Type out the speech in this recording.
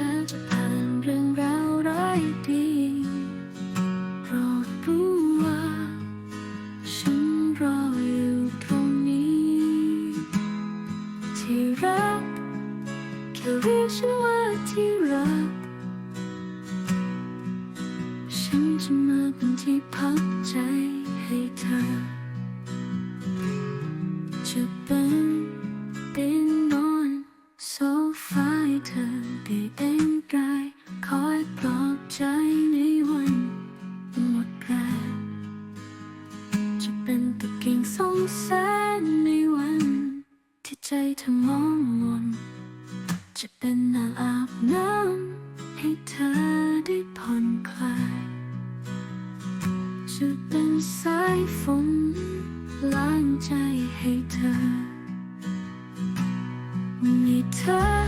อ่านเรื่องราวร้ดีโปรดรู้ว่า ฉันรออยู่ตรงนี้ ที่รักแค่เรียกฉันว่าที่รัก ฉันจะมาเป็นที่พักใจให้เธอ จะเป็น เธอได้เองนกายคอยปลอบใจในวันหมดแรงจะเป็นตะกิ่งสองแสนในวัน ที่ใจเธอมองมนจะเป็นน้ำอาบน้ำให้เธอได้ผ่อนคลายจะเป็นสายฝนล้างใจให้เธอมีเธอ